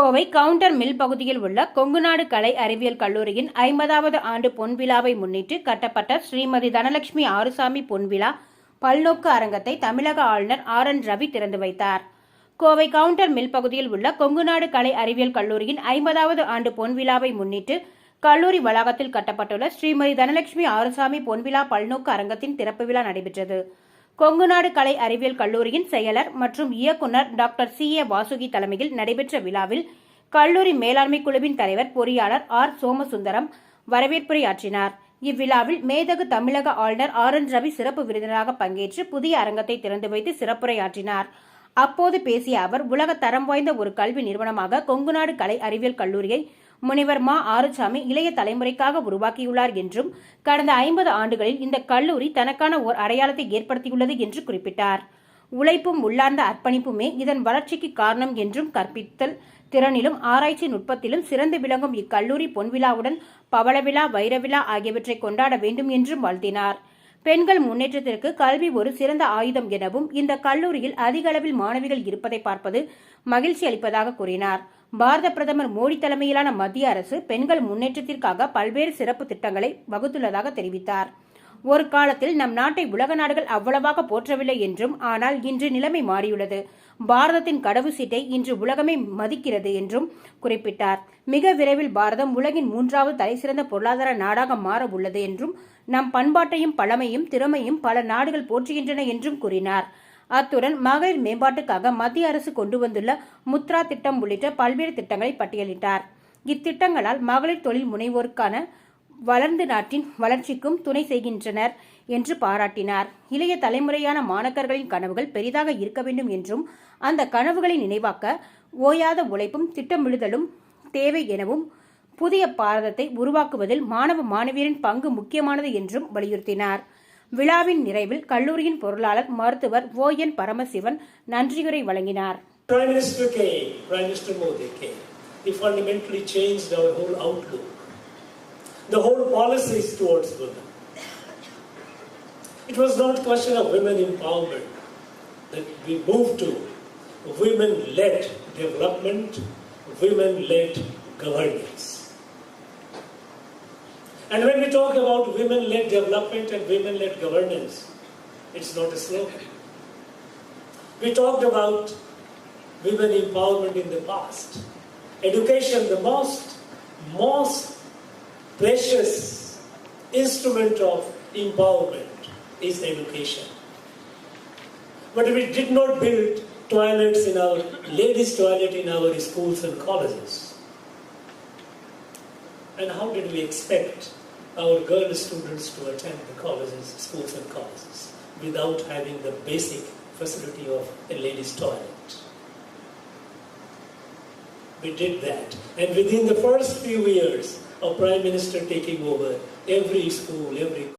Kovai counter mill பகுதியில் உள்ள கொங்குநாடு கலை அறிவியல் கல்லூரியின் ஐம்பதாவது ஆண்டு பொன்விழாவை முன்னிட்டு கட்டப்பட்ட ஸ்ரீமதி தனலட்சுமி ஆறுசாமி பொன்விழா பல்நோக்கு அரங்கத்தை தமிழக ஆளுநர் ஆர் என் ரவி திறந்து வைத்தார். கோவை கவுண்டர் மில் பகுதியில் உள்ள கொங்குநாடு கலை அறிவியல் கல்லூரியின் ஐம்பதாவது ஆண்டு பொன்விழாவை முன்னிட்டு கல்லூரி வளாகத்தில் கட்டப்பட்டுள்ள ஸ்ரீமதி தனலட்சுமி ஆறுசாமி பொன்விழா பல்நோக்கு அரங்கத்தின் திறப்பு விழா நடைபெற்றது. கொங்குநாடு கலை அறிவியல் கல்லூரியின் செயலர் மற்றும் இயக்குனர் டாக்டர் சி ஏ வாசுகி தலைமையில் நடைபெற்ற விழாவில் கல்லூரி மேலாண்மை குழுவின் தலைவர் பொறியாளர் ஆர் சோமசுந்தரம் வரவேற்புரையாற்றினார் இவ்விழாவில் மேதகு தமிழக ஆளுநர் ஆர் என் ரவி சிறப்பு விருந்தினராக பங்கேற்று புதிய அரங்கத்தை திறந்து வைத்து சிறப்புரையாற்றினார் அப்போது பேசிய அவர் உலக தரம் வாய்ந்த ஒரு கல்வி நிறுவனமாக கொங்குநாடு கலை அறிவியல் கல்லூரியை முனைவர் மா ஆறுசாமி இளைய தலைமுறைக்காக உருவாக்கியுள்ளார் என்றும் கடந்த ஐம்பது ஆண்டுகளில் இந்த கல்லூரி தனக்கான ஓர் அடையாளத்தை ஏற்படுத்தியுள்ளது என்று குறிப்பிட்டார். உழைப்பும் உள்ளார்ந்த அர்ப்பணிப்புமே இதன் வளர்ச்சிக்கு காரணம் என்றும் கற்பித்தல் திறனிலும் ஆராய்ச்சி நுட்பத்திலும் சிறந்து விளங்கும் இக்கல்லூரி பொன்விழாவுடன் பவளவிழா வைரவிழா ஆகியவற்றை கொண்டாட வேண்டும் என்றும் வாழ்த்தினார். பெண்கள் முன்னேற்றத்திற்கு கல்வி ஒரு சிறந்த ஆயுதம் எனவும் இந்த கல்லூரியில் அதிக அளவில் மாணவிகள் இருப்பதை பார்ப்பது மகிழ்ச்சி அளிப்பதாக கூறினார். பாரத பிரதமர் மோடி தலைமையிலான மத்திய அரசு பெண்கள் முன்னேற்றத்திற்காக பல்வேறு சிறப்பு திட்டங்களை வகுத்துள்ளதாக தெரிவித்தார். ஒரு காலத்தில் நம் நாட்டை உலக நாடுகள் அவ்வளவாக போற்றவில்லை என்றும் ஆனால் இன்று நிலைமை மாறியுள்ளது. பாரதத்தின் கடவு சீட்டை இன்று உலகமே மதிக்கிறது என்றும் குறிப்பிட்டார். மிக விரைவில் பாரதம் உலகின் மூன்றாவது தலைசிறந்த பொருளாதார நாடாக மாற உள்ளது என்றும் நம் பண்பாட்டையும் பழமையும் திறமையும் பல நாடுகள் போற்றுகின்றன என்றும் கூறினார். அத்துடன் மகளிர் மேம்பாட்டுக்காக மத்திய அரசு கொண்டு வந்துள்ள முத்ரா திட்டம் உள்ளிட்ட பல்வேறு திட்டங்களை பட்டியலிட்டார். இத்திட்டங்களால் மகளிர் தொழில் முனைவோருக்கான வளர்ந்த நாட்டின் வளர்ச்சிக்கும் துணை செய்கின்றனர் என்று பாராட்டினார். இளைய தலைமுறையான மாணக்கர்களின் கனவுகள் பெரிதாக இருக்க வேண்டும் என்றும் அந்த கனவுகளை நினைவாக்க ஓயாத உழைப்பும் திட்டமிடுதலும் தேவை எனவும் புதிய பாரதத்தை உருவாக்குவதில் மாணவ மாணவியரின் பங்கு முக்கியமானது என்றும் வலியுறுத்தினார். விழாவின் நிறைவில் கல்லூரியின் பொருளாளர் மருத்துவர் ஓ என் பரமசிவன் நன்றியுரை வழங்கினார் Prime Minister came, Prime Minister Modi came. He fundamentally changed our whole outlook, the whole policies towards women. It was not a question of women empowerment that we moved to women-led development, women-led governance. And when we talk about women-led development and women-led governance, it's not a slogan. We talked about women empowerment in the past. Education, the most, most precious instrument of empowerment is education. But we did not build toilets in our ladies' toilet in our schools and colleges. And how did we expect our girl students to attend the colleges, schools and colleges without having the basic facility of a ladies' toilet? We did that. And within the first few years of Prime Minister taking over, every school, every